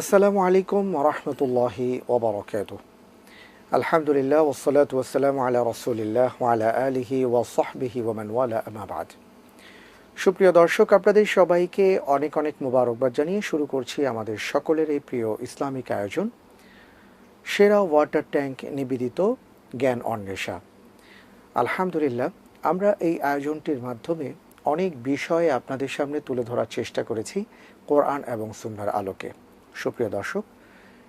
আসসালামু আলাইকুম ওরহমতুল্লাহি ওবরকাত আলহামদুলিল্লাহ ওসলাত ওসালাম আলা রসুলিল্লাহ ওয়ালা আলিহি ওয়াসহবিহি ওমান ওয়ালা আমাবাদ সুপ্রিয় দর্শক, আপনাদের সবাইকে অনেক অনেক মুবারকবাদ জানিয়ে শুরু করছি আমাদের সকলের এই প্রিয় ইসলামিক আয়োজন, সেরা ওয়াটার ট্যাঙ্ক নিবেদিত জ্ঞান অন্বেষা। আলহামদুলিল্লাহ, আমরা এই আয়োজনটির মাধ্যমে অনেক বিষয় আপনাদের সামনে তুলে ধরার চেষ্টা করেছি কোরআন এবং সুন্নার আলোকে। সুপ্রিয় দর্শক,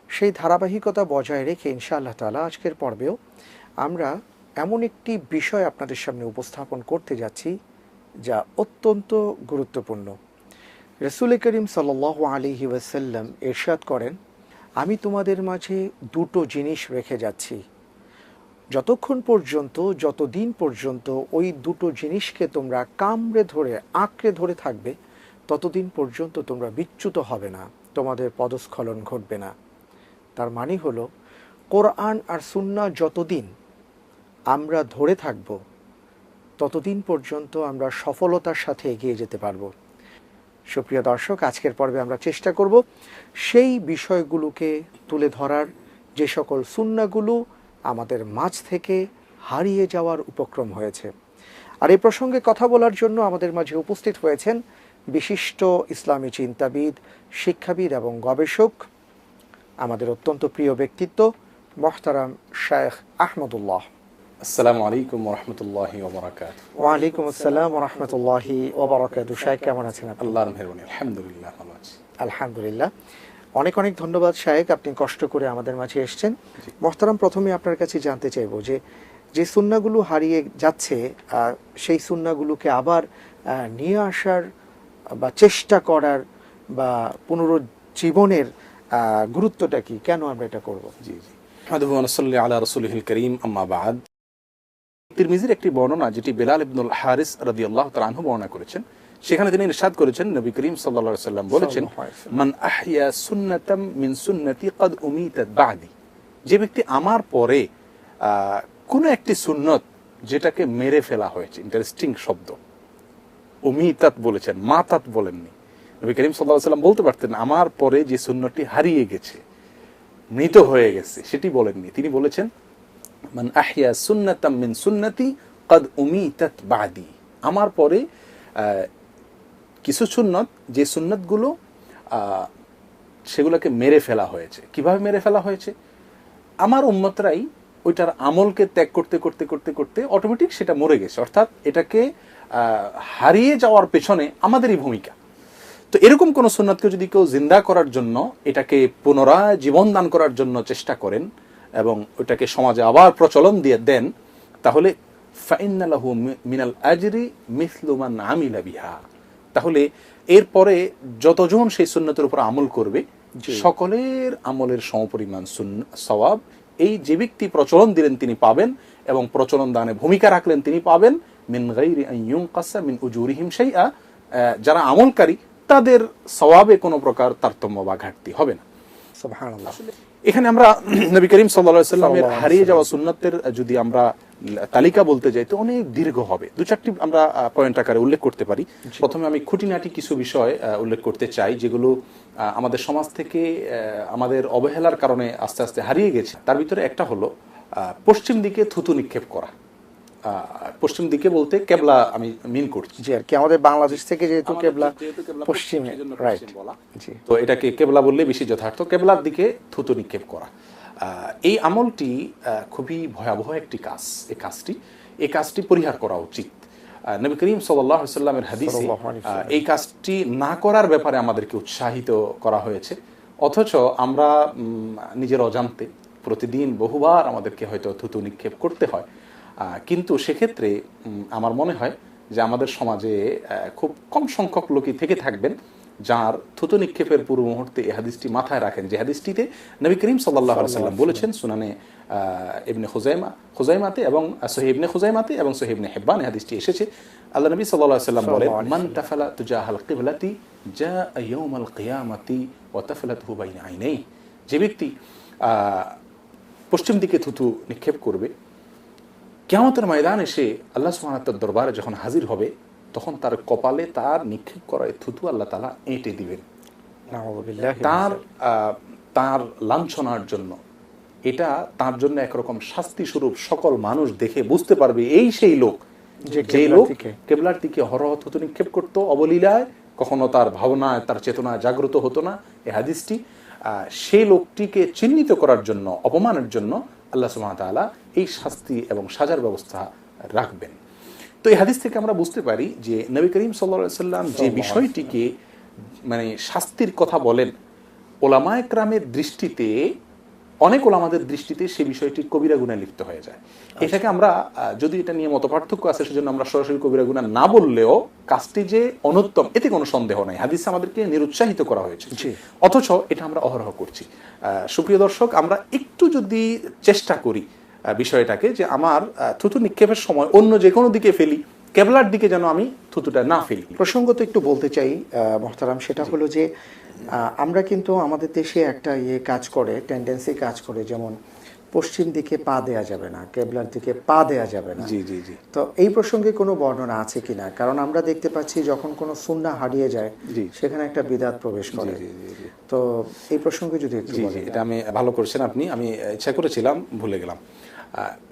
সেই ধারাবাহিকতা বজায় রেখে ইনশাআল্লাহ তালা আজকের পর্বেও আমরা এমন একটি বিষয় আপনাদের সামনে উপস্থাপন করতে যাচ্ছি যা অত্যন্ত গুরুত্বপূর্ণ। রসুল করিম সাল আলিহি ওয়াসাল্লাম এরশাদ করেন, আমি তোমাদের মাঝে দুটো জিনিস রেখে যাচ্ছি। যতক্ষণ পর্যন্ত, যতদিন পর্যন্ত ওই দুটো জিনিসকে তোমরা কামড়ে ধরে, আঁকড়ে ধরে থাকবে, ততদিন পর্যন্ত তোমরা বিচ্যুত হবে না। তোমাদের পদস্খলন ঘটবে না। তার মানে হলো, কোরআন আর সুন্না যতদিন আমরা ধরে থাকব, ততদিন পর্যন্ত আমরা সফলতার সাথে এগিয়ে যেতে পারব। সুপ্রিয় দর্শক, আজকের পর্বে আমরা চেষ্টা করব সেই বিষয়গুলোকে তুলে ধরার, যে সকল সুন্নাগুলো আমাদের মাঝ থেকে হারিয়ে যাওয়ার উপক্রম হয়েছে। আর এই প্রসঙ্গে কথা বলার জন্য আমাদের মাঝে উপস্থিত হয়েছেন বিশিষ্ট ইসলামী চিন্তাবিদ শিক্ষাবিদ এবং গবেষক আমাদের অত্যন্ত প্রিয় ব্যক্তিত্ব মোহতারাম শায়েখ আহমদুল্লাহ। আসসালামু আলাইকুম রহমতুল্লাহি ওবরাকাত। ওয়ালাইকুম আসসালাম রহমতুল্লাহি ওবরাকাত। শায়েখ কেমন আছেন আল্লাহর মেহরবানি আলহামদুলিল্লাহ ভালো আছি। আলহামদুলিল্লাহ। অনেক অনেক ধন্যবাদ শায়েক আপনি কষ্ট করে আমাদের মাঝে এসেছেন। মোহতারাম প্রথমে আপনার কাছে জানতে চাইব যে যে সুন্নাগুলো হারিয়ে যাচ্ছে সেই সুন্নাগুলোকে আবার নিয়ে আসার বা চেষ্টা করার বা পুনরুজ্জীবনের গুরুত্বটা কি? কেন আমরা এটা করব? জি জি। আলা রাসূলিহিল করিম আম্মা বাদ। তিরমিজির একটি বর্ণনা যেটি বেলাল ইবনুল হারিস রাদিয়াল্লাহু তাআলা আনহু বর্ণনা করেছেন সেখানে তিনি ইরশাদ করেছেন নবী করিম সাল্লাল্লাহু আলাইহি সাল্লাম বলেছেন। মান আহইয়া সুন্নাতাম মিন সুন্নতি উমিতাত বাদি। যে ব্যক্তি আমার পরে কোনো একটি সুন্নত যেটাকে মেরে ফেলা হয়েছে ইন্টারেস্টিং শব্দ উমিতাত বলেছেন মাতাত বলেননি। নবী করিম সাল্লাম বলতে পারতেন, আমার পরে যে সুন্নতটি হারিয়ে গেছে, মৃত হয়ে গেছে, সেটি বলেননি। তিনি বলেছেন, মান আহিয়া সুন্নাতাম মিন সুন্নতি কদ উমিতাত বাদি। আমার পরে কিছু সুন্নত, যে সুন্নতগুলো সেগুলোকে মেরে ফেলা হয়েছে। কীভাবে মেরে ফেলা হয়েছে? আমার উম্মতরাই ওইটার আমলকে ত্যাগ করতে করতে করতে করতে অটোমেটিক সেটা মরে গেছে। অর্থাৎ এটাকে হারিয়ে যাওয়ার পেছনে আমাদেরই ভূমিকা। তো এরকম কোন সুন্নাতকে যদি কেউ জিন্দা করার জন্য এটাকে পুনরায় জীবন দান করার জন্য চেষ্টা করেন এবং ওটাকে সমাজে আবার প্রচলন দিয়ে দেন তাহলে ফাইন্নালাহু মি- মিনাল আজরি মিসলুমান আমিলা বিহা। তাহলে এরপরে যতজন সেই সুন্নতের উপর আমল করবে সকলের আমলের সমপরিমাণ সওয়াব এই যে ব্যক্তি প্রচলন দিলেন তিনি পাবেন এবং প্রচলন দানে ভূমিকা রাখলেন তিনি পাবেন মিন গাইরি আন ইউনকাসা মিন উজুরিহিম শাইআ যারা আমলকারী তাদের সওয়াবে কোনো প্রকার তারতম্য বা ঘাটতি হবে না। সুবহানাল্লাহ। এখানে আমরা নবী করিম সাল্লাল্লাহু আলাইহি সাল্লামের হারিয়ে যাওয়া সুন্নতের যদি আমরা তালিকা বলতে যাই তো অনেক দীর্ঘ হবে। দু চারটি আমরা পয়েন্ট আকারে উল্লেখ করতে পারি। প্রথমে আমি খুঁটিনাটি কিছু বিষয় উল্লেখ করতে চাই যেগুলো আমাদের সমাজ থেকে আমাদের অবহেলার কারণে আস্তে আস্তে হারিয়ে গেছে। তার ভিতরে একটা হলো পশ্চিম দিকে থুতু নিক্ষেপ করা। পশ্চিম দিকে বলতে কেবলা আমি মিন করছি। জি আর কি আমাদের বাংলাদেশ থেকে যেহেতু কেবলা পশ্চিমে রাইট জি। তো এটাকে কেবলা বললে বেশি যথার্থ। কেবলার দিকে থুতু নিক্ষেপ করা। এই আমলটি খুবই ভয়াবহ একটি কাজ এই কাজটি। এই কাজটি পরিহার করা উচিত। নবী করিম সাল্লামের হাদিসে এই কাজটি না করার ব্যাপারে আমাদেরকে উৎসাহিত করা হয়েছে। অথচ আমরা উম, নিজের অজান্তে প্রতিদিন বহুবার আমাদেরকে হয়তো থুতু নিক্ষেপ করতে হয়। কিন্তু সেক্ষেত্রে আমার মনে হয় যে আমাদের সমাজে খুব কম সংখ্যক লোকই থেকে থাকবেন যার থুতু নিক্ষেপের পূর্ব মুহূর্তে এই হাদিসটি মাথায় রাখেন। যে হাদিসটিতে নবী করিম সাল্লাহ সাল্লাম বলেছেন সুনানে ইবনে খুজাইমা খুজাইমাতে এবং সহি ইবনে খুজাইমাতে এবং সহি ইবনে হেব্বান এই হাদিসটি এসেছে। আল্লাহ নবী সাল্লাহ সাল্লাম বলেন মান তাফালা তুজাহাল কিবলাতি যা ইয়াউমাল কিয়ামাতি ওয়া তাফালাতহু বাইনা আইনাই যে ব্যক্তি আহ, পশ্চিম দিকে থুতু নিক্ষেপ করবে কেয়ামতের ময়দান এসে আল্লাহ সুবহানাহু দরবারে যখন হাজির হবে তখন তার কপালে তার নিক্ষেপ করা এই থুতু আল্লাহ তালা এঁটে দিবেন। তার তার লাঞ্ছনার জন্য এটা তার জন্য একরকম শাস্তি স্বরূপ সকল মানুষ দেখে বুঝতে পারবে এই সেই লোক। যে লোক কেবলার দিকে হরহ থুতু নিক্ষেপ করতো অবলীলায় কখনো তার ভাবনায় তার চেতনা জাগ্রত হতো না এই হাদিসটি। আহ, সেই লোকটিকে চিহ্নিত করার জন্য অপমানের জন্য আল্লাহ সুমাতালা এই শাস্তি এবং সাজার ব্যবস্থা রাখবেন। তো এই হাদিস থেকে আমরা বুঝতে পারি যে নবী করিম সাল্লা সাল্লাম যে বিষয়টিকে মানে শাস্তির কথা বলেন ওলামা একরামের দৃষ্টিতে অনেক ওলামাদের দৃষ্টিতে সে বিষয়টি কবিরা গুণায় লিপ্ত হয়ে যায়। এটাকে আমরা যদি এটা নিয়ে মত পার্থক্য আছে সেজন্য আমরা সরাসরি কবিরা গুণা না বললেও কাজটি যে অনুত্তম এতে কোনো সন্দেহ নাই। হাদিস আমাদেরকে নিরুৎসাহিত করা হয়েছে। অথচ এটা আমরা অহরহ করছি। আহ, সুপ্রিয় দর্শক আমরা একটু যদি চেষ্টা করি বিষয়টাকে যে আমার থুতু নিক্ষেপের সময় অন্য যে কোনো দিকে ফেলি। কেবলার দিকে যেন আমি থুতুটা না ফেলি। প্রসঙ্গত একটু বলতে চাই মোহতারাম সেটা হলো যে আমরা কিন্তু আমাদের দেশে একটা ইয়ে কাজ করে টেন্ডেন্সি কাজ করে যেমন পশ্চিম দিকে পা দেয়া যাবে না কেবলার দিকে পা দেয়া যাবে না। জি জি জি। তো এই প্রসঙ্গে কোনো বর্ণনা আছে কিনা? কারণ আমরা দেখতে পাচ্ছি যখন কোনো সুন্না হারিয়ে যায় জি। সেখানে একটা বিদাত প্রবেশ করে। তো এই প্রসঙ্গে যদি একটু এটা আমি ভালো করেছেন আপনি। আমি ইচ্ছা করেছিলাম ভুলে গেলাম।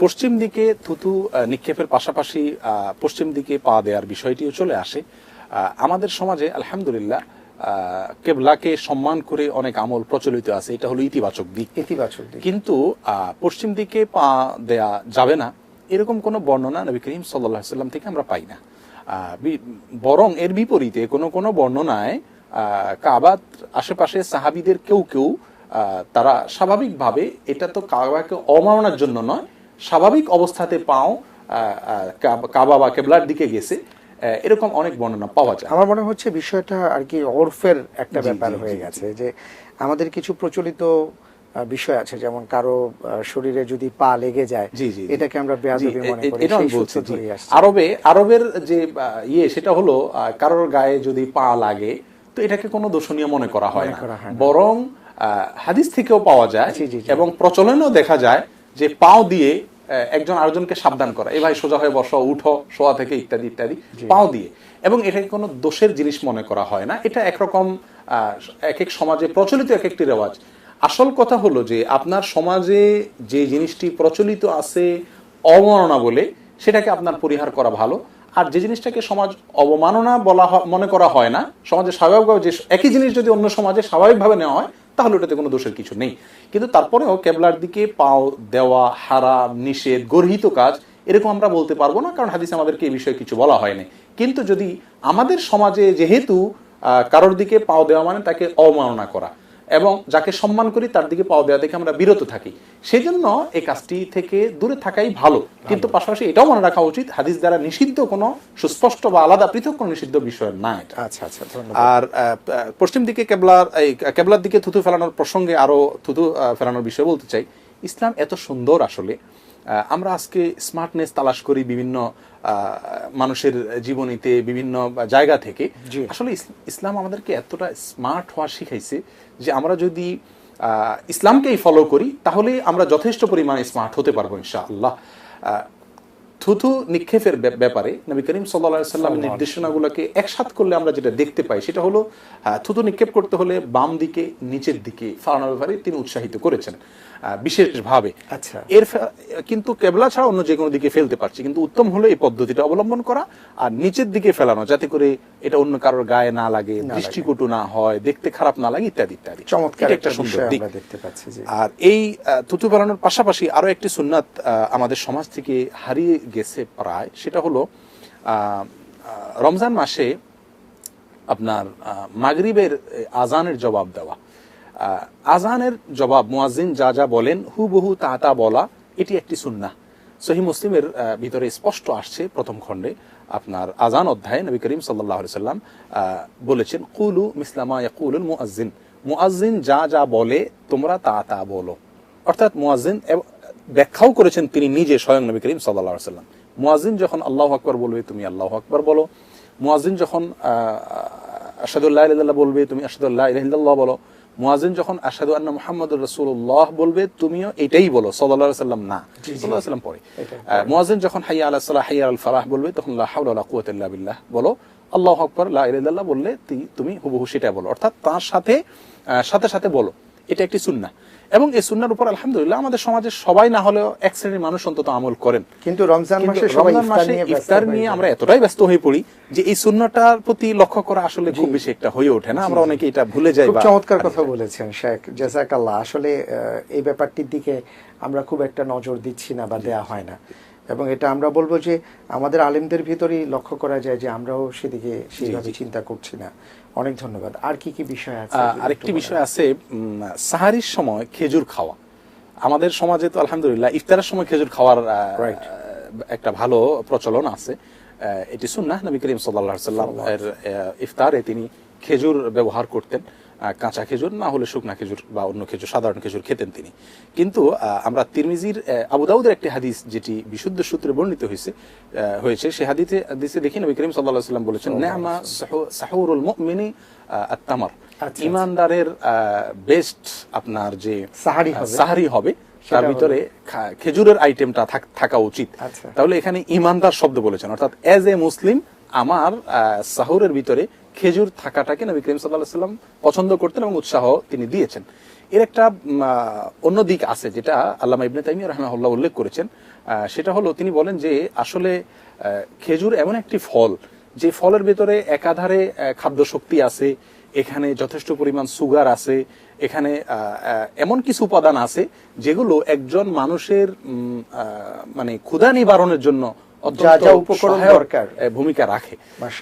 পশ্চিম দিকে থুতু নিক্ষেপের পাশাপাশি পশ্চিম দিকে পা দেওয়ার বিষয়টিও চলে আসে। আমাদের সমাজে আলহামদুলিল্লাহ কেবলাকে সম্মান করে অনেক আমল প্রচলিত আছে। এটা হলো ইতিবাচক দিক। ইতিবাচক দিক। কিন্তু পশ্চিম দিকে পা দেয়া যাবে না। এরকম কোনো বর্ণনা নবী করিম সাল্লাহ সাল্লাম থেকে আমরা পাই না। বরং এর বিপরীতে কোনো কোনো বর্ণনায় কাবার আশেপাশে সাহাবিদের কেউ কেউ তারা স্বাভাবিকভাবে এটা তো কাবাকে অমানার জন্য নয় স্বাভাবিক অবস্থাতে পাও কাবা বা কেবলার দিকে গেছে এরকম অনেক বর্ণনা পাওয়া যায় আমার মনে হচ্ছে বিষয়টা আর কি ওরফের একটা ব্যাপার হয়ে গেছে যে আমাদের কিছু প্রচলিত বিষয় আছে যেমন কারও শরীরে যদি পা লেগে যায়। এটাকে আমরা বেয়াদবি মনে করি এটা বলছি, আরবে আরবের যে ইয়ে সেটা হলো কারোর গায়ে যদি পা লাগে তো এটাকে কোনো দোষণীয় মনে করা হয় না। বরং আহ, হাদিস থেকেও পাওয়া যায়। এবং প্রচলনেও দেখা যায় যে পাও দিয়ে একজন আরেকজনকে সাবধান করা। এই ভাই সোজা হয়ে বসো উঠো শোয়া থেকে ইত্যাদি ইত্যাদি। পাও দিয়ে। এবং এটাকে কোনো দোষের জিনিস মনে করা হয় না। এটা একরকম এক এক সমাজে প্রচলিত এক একটি রেওয়াজ। আসল কথা হলো যে আপনার সমাজে যে জিনিসটি প্রচলিত আছে অবমাননা বলে সেটাকে আপনার পরিহার করা ভালো। আর যে জিনিসটাকে সমাজ অবমাননা বলা মনে করা হয় না সমাজে স্বাভাবিকভাবে যে একই জিনিস যদি অন্য সমাজে স্বাভাবিকভাবে নেওয়া হয় তাহলে ওটাতে কোনো দোষের কিছু নেই। কিন্তু তারপরেও কেবলার দিকে পাও দেওয়া, হারা, নিষেধ, গর্হিত কাজ এরকম আমরা বলতে পারব না, কারণ হাদিস আমাদেরকে এই বিষয়ে কিছু বলা হয়নি। কিন্তু যদি আমাদের সমাজে যেহেতু কারোর দিকে পাও দেওয়া মানে তাকে অবমাননা করা এবং যাকে সম্মান করি তার দিকে পাওয়া দেওয়া থেকে আমরা বিরত থাকি। সেই জন্য এই কাজটি থেকে দূরে থাকাই ভালো। কিন্তু পাশাপাশি এটাও মনে রাখা উচিত হাদিস দ্বারা নিষিদ্ধ কোনো সুস্পষ্ট বা আলাদা পৃথক কোনো নিষিদ্ধ বিষয় না এটা। আচ্ছা আচ্ছা আর পশ্চিম দিকে কেবলার এই কেবলার দিকে থুতু ফেলানোর প্রসঙ্গে আরও থুতু ফেলানোর বিষয় বলতে চাই। ইসলাম এত সুন্দর আসলে আমরা আজকে স্মার্টনেস তালাশ করি বিভিন্ন মানুষের জীবনীতে বিভিন্ন জায়গা থেকে। আসলে ইসলাম আমাদেরকে এতটা স্মার্ট হওয়া শিখাইছে যে আমরা যদি ইসলামকেই ফলো করি তাহলে আমরা যথেষ্ট পরিমাণে স্মার্ট হতে পারব ইনশাআল্লাহ। থুথু নিক্ষেপের ব্যাপারে নবী করিম সাল্লা সাল্লাম নির্দেশনাগুলোকে একসাথ করলে আমরা যেটা দেখতে পাই সেটা হলো থুতু নিক্ষেপ করতে হলে বাম দিকে নিচের দিকে ফালানোর ব্যাপারে তিনি উৎসাহিত করেছেন বিশেষভাবে। আচ্ছা। এর কিন্তু কেবলা ছাড়া অন্য যে কোনো দিকে ফেলতে পারছি কিন্তু উত্তম হলো এই পদ্ধতিটা অবলম্বন করা আর নিচের দিকে ফেলানো যাতে করে এটা অন্য কারোর গায়ে না লাগে দৃষ্টিকটু না হয় দেখতে খারাপ না লাগে ইত্যাদি ইত্যাদি। চমৎকার একটা সুন্দর দিক। দেখতে পাচ্ছি আর এই থুতু ফেলানোর পাশাপাশি আরও একটি সুন্নাত আমাদের সমাজ থেকে হারিয়ে গেছে প্রায়, সেটা হলো রমজান মাসে আপনার মাগরিবের আজানের জবাব দেওয়া। আজানের জবাব মুয়াজ্জিন যা যা বলেন, হুবহু তা তা বলা, এটি একটি সুন্না। সহি মুসলিমের ভিতরে স্পষ্ট আসছে প্রথম খণ্ডে। আপনার আজান অধ্যায়ে নবী করিম সাল্লাহ সাল্লাম বলেছেন, কুলু মিসলামা ইয়াকুলুল মুআজ্জিন মুআজ্জিন যা যা বলে, তোমরা তা তা বলো। অর্থাৎ এব- ব্যাখ্যাও করেছেন তিনি নিজে স্বয়ং নবী করিম সাল্লাহ সাল্লাম মুয়াজ্জিন যখন আল্লাহ আকবর বলবে তুমি আল্লাহ আকবর বলো। মুয়াজ্জিন যখন আসাদুল্লাহ ইল্লাল্লাহ বলবে তুমি আসাদুল্লাহ ইল্লাল্লাহ বলো। মুয়াজ্জিন যখন আসাদু আন্না মুহাম্মদ রাসূলুল্লাহ বলবে তুমিও এটাই বলো আলাইহি সাল্লাম না। আলাইহি সাল্লাম পরে। মুয়াজ্জিন যখন হাইয়া আলা সালাহ হাইয়া আল ফালাহ বলবে তখন লা হাওলা ওয়ালা কুওয়াতা ইল্লা বিল্লাহ বলো। আল্লাহ আকবর লাহ বললে তুমি হুবহু সেটা বলো। অর্থাৎ তার সাথে সাথে সাথে বলো। এটা একটি সুন্না এবং এই সুন্নার উপর আলহামদুলিল্লাহ আমাদের সমাজের সবাই না হলেও এক শ্রেণির মানুষ অন্তত আমল করেন। কিন্তু রমজান মাসে রমজান মাসে ইফতার নিয়ে আমরা এতটাই ব্যস্ত হয়ে পড়ি যে এই সুন্নাটার প্রতি লক্ষ্য করা আসলে খুব বেশি একটা হয়ে ওঠে না। আমরা অনেকে এটা ভুলে যাই চমৎকার কথা বলেছেন শেখ। জাজাকাল্লাহ আসলে এই ব্যাপারটির দিকে আমরা খুব একটা নজর দিচ্ছি না বা দেয়া হয় না। এবং এটা আমরা বলব যে আমাদের আলেমদের ভিতরেই লক্ষ্য করা যায় যে আমরাও সেদিকে সেইভাবে চিন্তা করছি না। অনেক ধন্যবাদ। আর কি কি বিষয় আছে? আরেকটি বিষয় আছে সাহারির সময় খেজুর খাওয়া। আমাদের সমাজে তো আলহামদুলিল্লাহ ইফতারের সময় খেজুর খাওয়ার একটা ভালো প্রচলন আছে। এটি সুন্নাহ নবী করিম সাল্লাহ সাল্লাম এর ইফতারে তিনি খেজুর ব্যবহার করতেন। কাঁচা খেজুর না হলে শুকনা খেজুর বা অন্য খেজুর সাধারণ খেজুর খেতেন তিনি। কিন্তু আমরা তিরমিজির আহ, আবু দাউদের একটি হাদিস যেটি বিশুদ্ধ সূত্রে বর্ণিত হয়েছে হয়েছে সে হাদিসে হাদিসে দেখি নবী করিম আলাইহি সাল্লাম বলেছেন নেমা সাহুরুল মুমিনি আহ, আত-তামার। আচ্ছা, ইমানদারের বেস্ট আপনার যে সাহারি হবে। সাহারি হবে তার ভিতরে খেজুরের আইটেমটা থাক- থাকা উচিত। আচ্ছা। তাহলে এখানে ইমানদার শব্দ বলেছেন। অর্থাৎ এজ এ মুসলিম আমার সাহুরের ভিতরে খেজুর থাকাটাকে নবী করিম সাল্লাহ সাল্লাম পছন্দ করতেন এবং উৎসাহ তিনি দিয়েছেন। এর একটা অন্য দিক আছে যেটা আল্লামা ইবনে তাইমিয়া রহমাহুল্লাহ উল্লেখ করেছেন। সেটা হলো তিনি বলেন যে আসলে খেজুর এমন একটি ফল যে ফলের ভিতরে একাধারে খাদ্য শক্তি আছে, এখানে যথেষ্ট পরিমাণ সুগার আছে, এখানে এমন কিছু উপাদান আছে যেগুলো একজন মানুষের মানে ক্ষুধা নিবারণের জন্য যা যা উপকরণ দরকার। ভূমিকা রাখে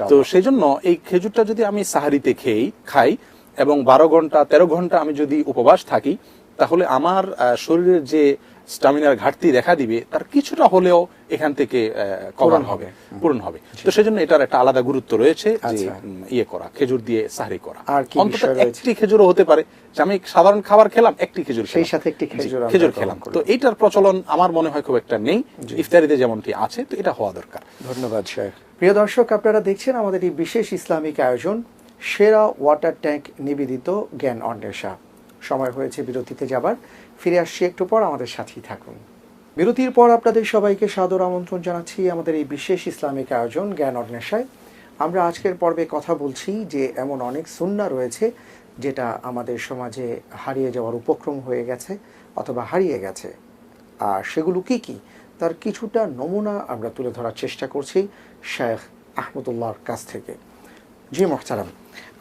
তো সেই জন্য এই খেজুরটা যদি আমি সাহারিতে খেই খাই এবং বারো ঘণ্টা তেরো ঘণ্টা আমি যদি উপবাস থাকি তাহলে আমার শরীরের যে স্টামিনার ঘাটতি দেখা দিবে তার কিছুটা হলেও এখান থেকে কভার হবে। পূরণ হবে। তো সেই জন্য এটার একটা আলাদা গুরুত্ব রয়েছে যে আচ্ছা। ইয়ে করা খেজুর দিয়ে সাহারি করা। আর অন্তত একটি খেজুরও হতে পারে। যে আমি সাধারণ খাবার খেলাম একটি খেজুর সেই সাথে একটি খেজুর খেজুর খেলাম। তো এইটার প্রচলন আমার মনে হয় খুব একটা নেই। ইফতারিতে যেমনটি আছে তো এটা হওয়া দরকার। ধন্যবাদ শেখ প্রিয় দর্শক আপনারা দেখছেন আমাদের এই বিশেষ ইসলামিক আয়োজন সেরা ওয়াটার ট্যাঙ্ক নিবেদিত জ্ঞান অন্বেষা। সময় হয়েছে বিরতিতে যাবার। ফিরে আসছি একটু পর আমাদের সাথেই থাকুন। বিরতির পর আপনাদের সবাইকে সাদর আমন্ত্রণ জানাচ্ছি। আমাদের এই বিশেষ ইসলামিক আয়োজন জ্ঞান অন্বেষায় আমরা আজকের পর্বে কথা বলছি যে এমন অনেক সুন্না রয়েছে যেটা আমাদের সমাজে হারিয়ে যাওয়ার উপক্রম হয়ে গেছে অথবা হারিয়ে গেছে। আর সেগুলো কি কি? তার কিছুটা নমুনা আমরা তুলে ধরার চেষ্টা করছি শেখ আহমদুল্লাহর কাছ থেকে। জি মোহতারাম।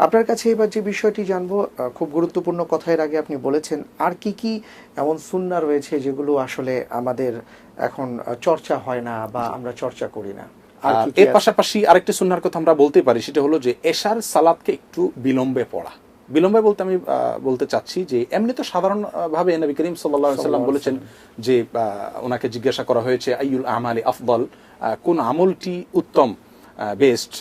আপনার কাছে এবার যে বিষয়টি জানব খুব গুরুত্বপূর্ণ কথা এর আগে আপনি বলেছেন আর কি কি এমন সুন্না রয়েছে যেগুলো আসলে আমাদের এখন চর্চা হয় না বা আমরা চর্চা করি না? এর পাশাপাশি আরেকটি সুন্নার কথা আমরা বলতে পারি সেটা হলো যে এশার সালাদকে একটু বিলম্বে পড়া। বিলম্বে বলতে আমি বলতে চাচ্ছি যে এমনি তো সাধারণ ভাবে নবী করিম সাল্লাম বলেছেন যে ওনাকে জিজ্ঞাসা করা হয়েছে আইউল আমালি আফদল? কোন আমলটি উত্তম বেস্ট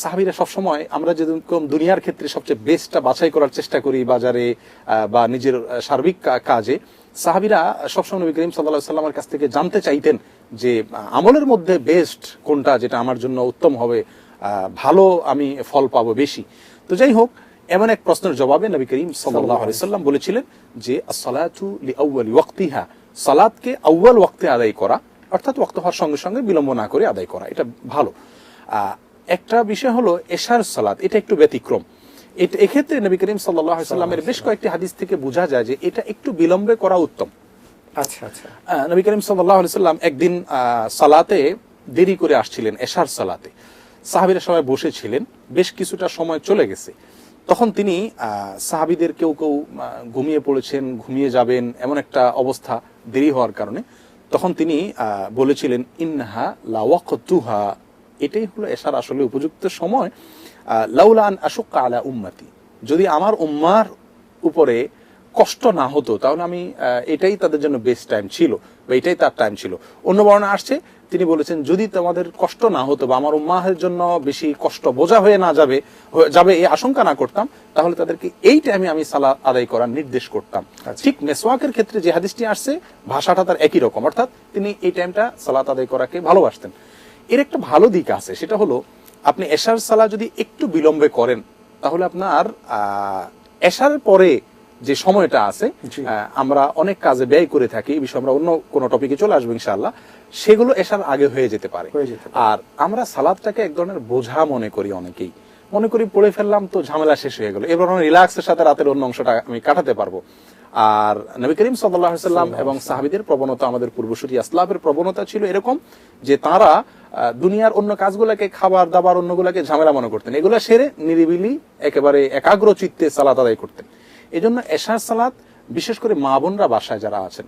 সাহাবিরা সবসময় আমরা যেরকম দুনিয়ার ক্ষেত্রে সবচেয়ে বেস্টটা বাছাই করার চেষ্টা করি বাজারে বা নিজের সার্বিক কাজে, সাহাবিরা সবসময় নবী করিম সাল্লাহ সাল্লামের কাছ থেকে জানতে চাইতেন যে আমলের মধ্যে বেস্ট কোনটা যেটা আমার জন্য উত্তম হবে ভালো আমি ফল পাবো বেশি। তো যাই হোক, এমন এক প্রশ্নের জবাবে নবী করিম সাল্লাহ সাল্লাম বলেছিলেন যে সালাতু লি আউ্বালি ওয়াক্তিহা সালাদকে আউ্বাল ওয়াক্তে আদায় করা, অর্থাৎ ওয়াক্ত হওয়ার সঙ্গে সঙ্গে বিলম্ব না করে আদায় করা, এটা ভালো। একটা বিষয় হলো এশার সালাত এটা একটু ব্যতিক্রম। এটা এক্ষেত্রে নবী করিম সাল্লাহ সাল্লামের বেশ কয়েকটি হাদিস থেকে বোঝা যায় যে এটা একটু বিলম্বে করা উত্তম। আচ্ছা আচ্ছা। নবী করিম সাল্লাহ সাল্লাম একদিন সালাতে দেরি করে আসছিলেন এশার সালাতে। সাহাবিরা সবাই বসেছিলেন বেশ কিছুটা সময় চলে গেছে। তখন তিনি সাহাবিদের কেউ কেউ ঘুমিয়ে পড়েছেন ঘুমিয়ে যাবেন এমন একটা অবস্থা দেরি হওয়ার কারণে। তখন তিনি বলেছিলেন ইন্নাহা লাওয়াকুহা এটাই হলো এশার আসলে উপযুক্ত সময়। লাউলান আশুক্কা আলা উম্মাতি। যদি আমার উম্মার উপরে কষ্ট না হতো তাহলে আমি এটাই তাদের জন্য বেস্ট টাইম ছিল বা এটাই তার টাইম ছিল। অন্য বর্ণনা আসছে তিনি বলেছেন যদি তোমাদের কষ্ট না হতো বা আমার উম্মাহের জন্য বেশি কষ্ট বোঝা হয়ে না যাবে যাবে এই আশঙ্কা না করতাম তাহলে তাদেরকে এই টাইমে আমি সালা আদায় করার নির্দেশ করতাম। আচ্ছা। ঠিক মেসওয়াকের ক্ষেত্রে যে হাদিসটি আসছে ভাষাটা তার একই রকম। অর্থাৎ তিনি এই টাইমটা সালাত আদায় করাকে ভালোবাসতেন। এর একটা ভালো দিক আছে সেটা হলো আপনি এশার সালা যদি একটু বিলম্বে করেন তাহলে আপনার এশার পরে যে সময়টা আছে আমরা অনেক কাজে ব্যয় করে থাকি এই বিষয়ে আমরা অন্য কোনো টপিকে চলে আসব ইনশাআল্লাহ সেগুলো এসার আগে হয়ে যেতে পারে। আর আমরা সালাদটাকে এক ধরনের বোঝা মনে করি অনেকেই। মনে করি পড়ে ফেললাম তো ঝামেলা শেষ হয়ে গেল। এবার রিল্যাক্সের সাথে রাতের অন্য অংশটা আমি কাটাতে পারব। আর নবী করিম সাল্লাহ সাল্লাম এবং সাহাবিদের প্রবণতা আমাদের পূর্বসূরি আসলাফের প্রবণতা ছিল এরকম যে তারা দুনিয়ার অন্য কাজগুলোকে খাবার দাবার অন্যগুলোকে ঝামেলা মনে করতেন। এগুলো সেরে নিরিবিলি একেবারে একাগ্র চিত্তে সালাত আদায় করতেন। এই জন্য এশার সালাত বিশেষ করে মা বোনরা বাসায় যারা আছেন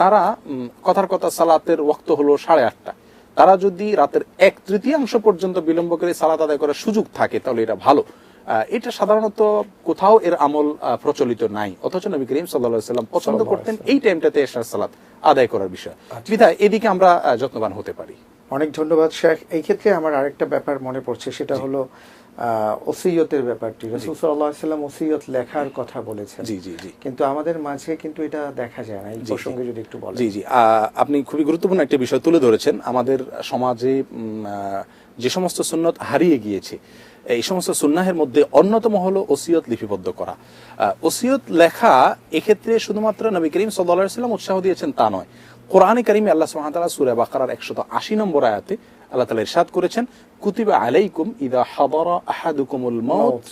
তারা কথার কথা সালাতের ওক্ত হলো সাড়ে আটটা। তারা যদি রাতের এক তৃতীয়াংশ পর্যন্ত বিলম্ব করে সালাত আদায় করার সুযোগ থাকে তাহলে এটা ভালো। এটা সাধারণত কোথাও এর আমল আহ, প্রচলিত নাই। অথচ নবী করিম সাল্লাম পছন্দ করতেন এই টাইমটাতে এশার সালাত আদায় করার বিষয়। বিধায় এদিকে আমরা যত্নবান হতে পারি। অনেক ধন্যবাদ শেখ। এই ক্ষেত্রে আমার আরেকটা ব্যাপার মনে পড়ছে সেটা হলো ওসিয়তের ব্যাপারটি। রসুল সাল্লাহ সাল্লাম ওসিয়ত লেখার কথা বলেছেন। জি জি জি। কিন্তু আমাদের মাঝে কিন্তু এটা দেখা যায় না এই। প্রসঙ্গে যদি একটু বলেন। জি জি। আপনি খুবই গুরুত্বপূর্ণ একটা বিষয় তুলে ধরেছেন। আমাদের সমাজে যে সমস্ত সুন্নত হারিয়ে গিয়েছে এই সমস্ত সুন্নাহের মধ্যে অন্যতম হলো ওসিয়ত লিপিবদ্ধ করা। ওসিয়ত লেখা এক্ষেত্রে শুধুমাত্র নবী করিম সাল্লাহ সাল্লাম উৎসাহ দিয়েছেন তা নয়। কোরআনে কারিমে আল্লাহ সুবহানাহু সুরা বাকারার একশত আশি নম্বর আয়াতে আল্লাহ তালা ইরশাদ করেছেন কুতিবা আলাইকুম ইদা হাদারা আহাদুকুমুল মাউত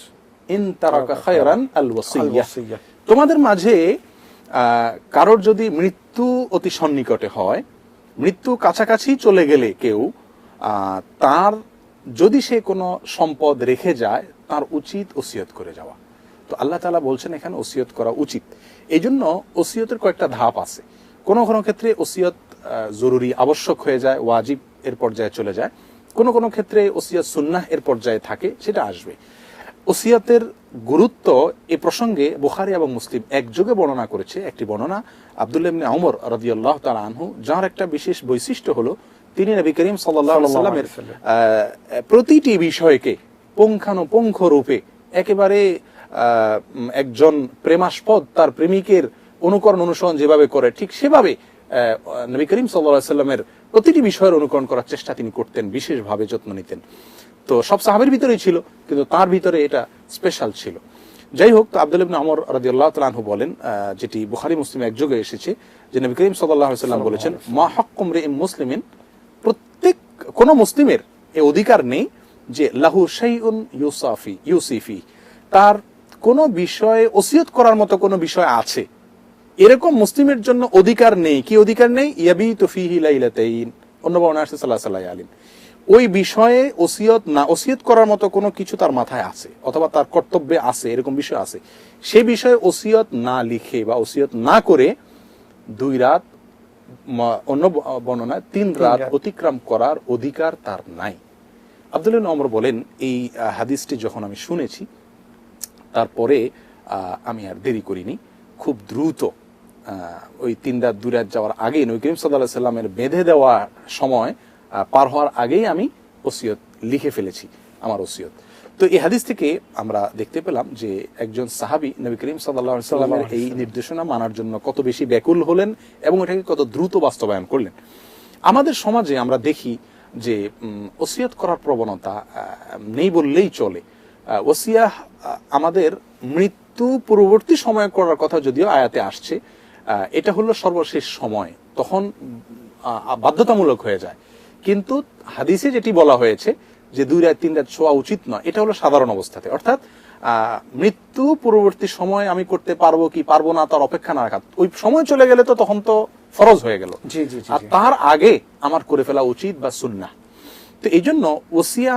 ইন তারাকা খায়রান আল আল-ওসিয়্যাহ। তোমাদের মাঝে কারোর যদি মৃত্যু অতি সন্নিকটে হয় মৃত্যু কাছাকাছি চলে গেলে কেউ আহ, তার যদি সে কোনো সম্পদ রেখে যায় তার উচিত ওসিয়ত করে যাওয়া। তো আল্লাহ তালা বলছেন এখানে ওসিয়ত করা উচিত। এই জন্য ওসিয়তের কয়েকটা ধাপ আছে। কোনো কোনো ক্ষেত্রে ওসিয়ত জরুরি আবশ্যক হয়ে যায় ওয়াজিব এর পর্যায়ে চলে যায়। কোনো কোনো ক্ষেত্রে ওসিয়ত সুন্নাহ এর পর্যায়ে থাকে সেটা আসবে। ওসিয়াতের গুরুত্ব এ প্রসঙ্গে বুখারি এবং মুসলিম একযোগে বর্ণনা করেছে। একটি বর্ণনা আব্দুল্লাহ ইবনে ওমর রাদিয়াল্লাহু তাআলা আনহু যার একটা বিশেষ বৈশিষ্ট্য হলো তিনি নবী করিম সাল্লাল্লাহু আলাইহি সাল্লামের আহ, প্রতিটি বিষয়কে পুঙ্খানুপুঙ্খ রূপে একেবারে আহ, একজন প্রেমাস্পদ তার প্রেমিকের অনুকরণ অনুসরণ যেভাবে করে ঠিক সেভাবে নবী করিম সাল্লাহ সাল্লামের প্রতিটি বিষয়ের অনুকরণ করার চেষ্টা তিনি করতেন বিশেষভাবে যত্ন নিতেন। তো সব সাহাবের ভিতরেই ছিল কিন্তু তার ভিতরে এটা স্পেশাল ছিল। যাই হোক তো আব্দুল ইবনে আমর রাদিয়াল্লাহু তাআলা বলেন যেটি বুখারী মুসলিম একযোগে এসেছে যে নবী করিম আলাইহি সাল্লাম বলেছেন মা হাক্কুম রিইম মুসলিমিন প্রত্যেক কোন মুসলিমের এ অধিকার নেই যে লাহু শাইউন ইউসাফি ইউসিফি। তার কোনো বিষয়ে ওসিয়ত করার মতো কোনো বিষয় আছে। এরকম মুসলিমের জন্য অধিকার নেই। কি অধিকার নেই? ইয়াবি তুফিহি লাইলাতাইন। অন্য বর্ণনা আসছে সাল্লাল্লাহু আলাইহি আলিম ওই বিষয়ে ওসিয়ত না ওসিয়ত করার মতো কোনো কিছু তার মাথায় আছে অথবা তার কর্তব্যে আছে এরকম বিষয় আছে। সে বিষয়ে ওসিয়ত না লিখে বা ওসিয়ত না করে দুই রাত অন্য বর্ণনায় তিন রাত। অতিক্রম করার অধিকার তার নাই। আব্দুল অমর বলেন এই হাদিসটি যখন আমি শুনেছি তারপরে আমি আর দেরি করিনি খুব দ্রুত ওই তিন রাত দুই রাত যাওয়ার আগেই নবী করিম সাল্লাহ সাল্লামের বেঁধে দেওয়া সময় পার হওয়ার আগেই আমি ওসিয়ত লিখে ফেলেছি আমার ওসিয়ত। তো এই হাদিস থেকে আমরা দেখতে পেলাম যে একজন সাহাবি নবী করিম সাল্লাহ সাল্লামের এই নির্দেশনা মানার জন্য কত বেশি ব্যাকুল হলেন এবং এটাকে কত দ্রুত বাস্তবায়ন করলেন। আমাদের সমাজে আমরা দেখি যে ওসিয়ত করার প্রবণতা নেই বললেই চলে। ওসিয়া আমাদের মৃত্যু পূর্ববর্তী সময় করার কথা যদিও আয়াতে আসছে এটা হলো সর্বশেষ সময়। তখন বাধ্যতামূলক হয়ে যায়। কিন্তু হাদিসে যেটি বলা হয়েছে যে দুই রাত তিন রাত শোয়া উচিত নয় এটা হলো সাধারণ অবস্থাতে। অর্থাৎ মৃত্যু পূর্ববর্তী সময় আমি করতে পারব কি পারব না তার অপেক্ষা না রাখা। ওই সময় চলে গেলে তো তখন তো ফরজ হয়ে গেল। জি, জি, জি, আর তার আগে আমার করে ফেলা উচিত বা সুন্না তো এই জন্য ওসিয়া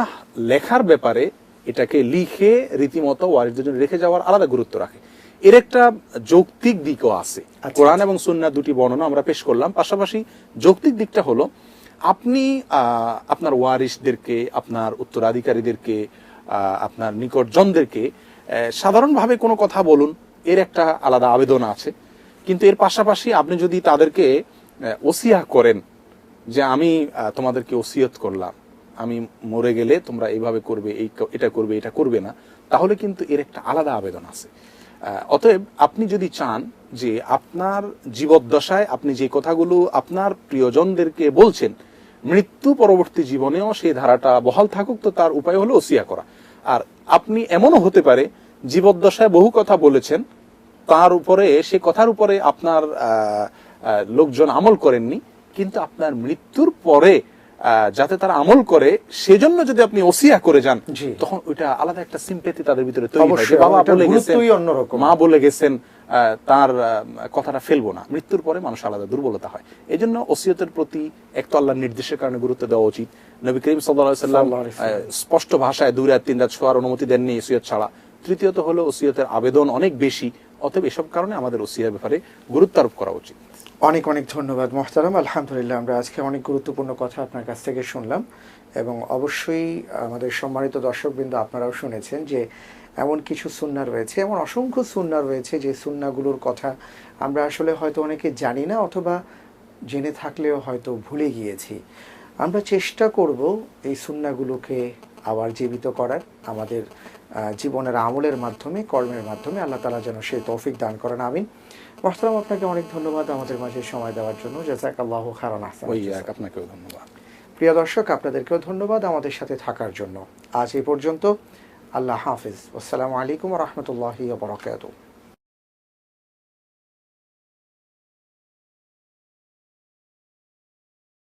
লেখার ব্যাপারে এটাকে লিখে রীতিমতো ওয়ারিসদের জন্য রেখে যাওয়ার আলাদা গুরুত্ব রাখে। এর একটা যৌক্তিক দিকও আছে। কোরআন আচ্ছা। এবং সুন্না দুটি বর্ণনা আমরা পেশ করলাম। পাশাপাশি যৌক্তিক দিকটা হলো আপনি আপনার ওয়ারিসদেরকে আপনার উত্তরাধিকারীদেরকে আপনার নিকটজনদেরকে সাধারণভাবে কোনো কথা বলুন এর একটা আলাদা আবেদন আছে। কিন্তু এর পাশাপাশি আপনি যদি তাদেরকে ওসিয়া করেন যে আমি তোমাদেরকে ওসিয়ত করলাম আমি মরে গেলে তোমরা এইভাবে করবে এই এটা করবে এটা করবে না তাহলে কিন্তু এর একটা আলাদা আবেদন আছে। অতএব আপনি যদি চান যে আপনার জীবদ্দশায় আপনি যে কথাগুলো আপনার প্রিয়জনদেরকে বলছেন, মৃত্যু পরবর্তী জীবনেও সেই ধারাটা বহাল থাকুক, তো তার উপায় হলো ওসিয়া করা। আর আপনি এমনও হতে পারে, জীবদ্দশায় বহু কথা বলেছেন, তার উপরে, সে কথার উপরে আপনার লোকজন আমল করেননি, কিন্তু আপনার মৃত্যুর পরে যাতে তারা আমল করে সেজন্য যদি আপনি ওসিয়া করে যান তখন ওইটা আলাদা একটা সিম্পেথি তাদের ভিতরে তৈরি হয় বাবা বলে গেছেন অন্যরকম। মা বলে গেছেন তার কথাটা ফেলব না। মৃত্যুর পরে মানুষ আলাদা দুর্বলতা হয়। এই জন্য ওসিয়তের প্রতি এক তো আল্লাহর নির্দেশের কারণে গুরুত্ব দেওয়া উচিত। নবী করিম সাল্লাম স্পষ্ট ভাষায় দুই রাত তিন রাত শোয়ার অনুমতি দেননি ওসিয়ত ছাড়া। তৃতীয়ত হলো ওসিয়তের আবেদন অনেক বেশি অতএব এসব কারণে আমাদের ওসিয়ার ব্যাপারে গুরুত্ব আরোপ করা উচিত। অনেক অনেক ধন্যবাদ মোহতারাম। আলহামদুলিল্লাহ, আমরা আজকে অনেক গুরুত্বপূর্ণ কথা আপনার কাছ থেকে শুনলাম এবং অবশ্যই আমাদের সম্মানিত দর্শকবৃন্দ আপনারাও শুনেছেন যে এমন কিছু সুন্না রয়েছে, এমন অসংখ্য সুন্না রয়েছে যে সুন্নাগুলোর কথা আমরা আসলে হয়তো অনেকে জানি না অথবা জেনে থাকলেও হয়তো ভুলে গিয়েছি। আমরা চেষ্টা করব এই সুন্নাগুলোকে আবার জীবিত করার, আমাদের জীবনের আমলের মাধ্যমে, কর্মের মাধ্যমে, আল্লাহ তালা যেন সেই তৌফিক দান করেন, আমিন। মোহতারাম আপনাকে অনেক ধন্যবাদ আমাদের মাঝে সময় দেওয়ার জন্য। জাজাক আল্লাহ খারান আহসান আপনাকেও ধন্যবাদ। প্রিয় দর্শক আপনাদেরকেও ধন্যবাদ আমাদের সাথে থাকার জন্য। আজ এই পর্যন্ত আল্লাহ হাফিজ। আসসালামু আলাইকুম রহমতুল্লাহ বরকাত